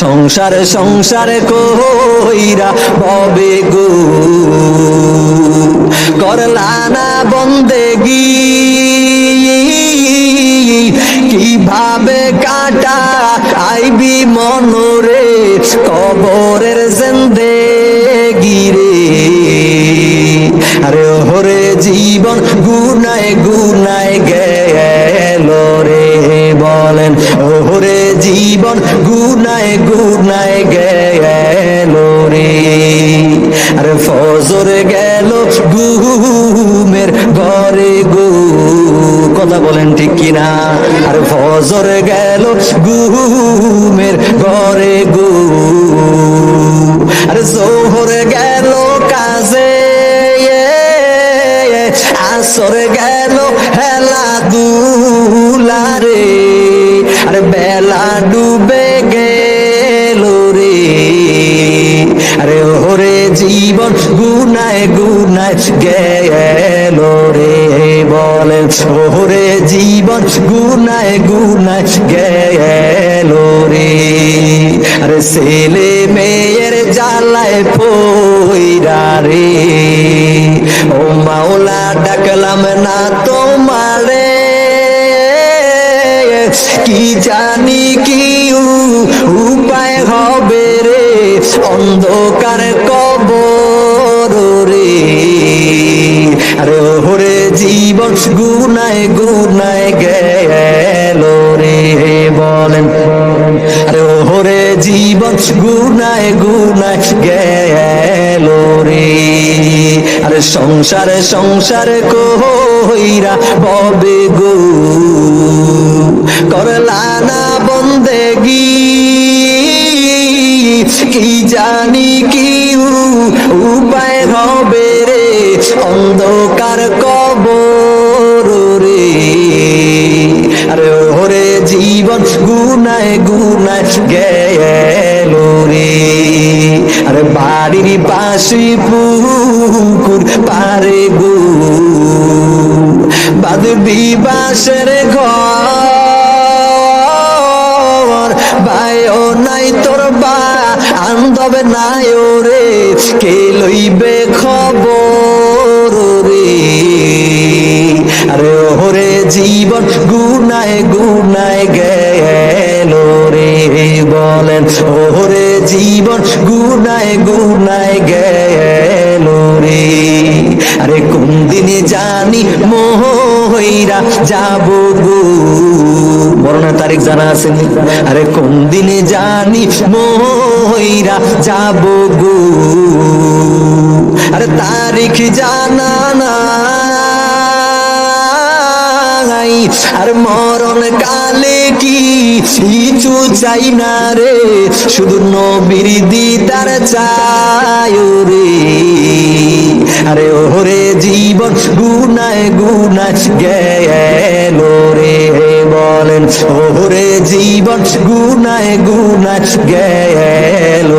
সংসার সংসার কইরা ববে গো। করলা না বন্দেগি। কীভাবে কাটা আইবি মনরে, কবরের জেন্দে গিরে আরে ওরে জীবন গুনায় গুনায় গেল রে বলেন ওরে জীবন আরে ফজর গেল ঘুমের ঘরে গু। কথা বলেন ঠিক কিনা? আরে ফজর গেল ঘুমের ঘরে গু। আরে জোহর গেল কাজে আসর গেল হেলা গেল রে বলেন ওরে জীবন গুনায় গুনায় গেল রে। আরে ছেলে মেয়ের জ্বালায় পইরা রে। ও মাওলা, ডাকলাম না তোমারে। কি জানি কি উপায় হবে রে, অন্ধকার কবর আরে ওরে জীবন গুনায় গুনায় গেল রে বলেন। আরে ওরে জীবন গুনায় গুনায় গেল রে। আরে সংসারে, সংসার কইরা ববে গো। করলা না বন্দেগি। কি জানি কি উপায় হবে অন্ধকার কবর রে। আরে ওরে জীবন গুনায় গুনায় গেল রে। আরে বাড়ির পাশে পুকুর পারে গো। বাদবি বাসের ঘর। বায়ো নাই তোর বা আন্দবে নাই ওরে। কে লইবে জীবন গুনায় গুনায় গেল রে বলেন, ওরে জীবন গুনায় গুনায় গেল রে। আরে কোন দিনে জানি মোহইরা যাব গো। মরণের তারিখ জানা আছে নি? আরে কোন দিনে জানি মোহইরা যাব গো। আরে তারিখ জানা নাই আর মরণ কালে কি কিছু চাই না রে? শুধু নবীর দিদার চাই রে আরে ওরে জীবন গুনায় গুনায় গেল রে। বলেন, ওরে জীবন গুনায় গুনায় গেল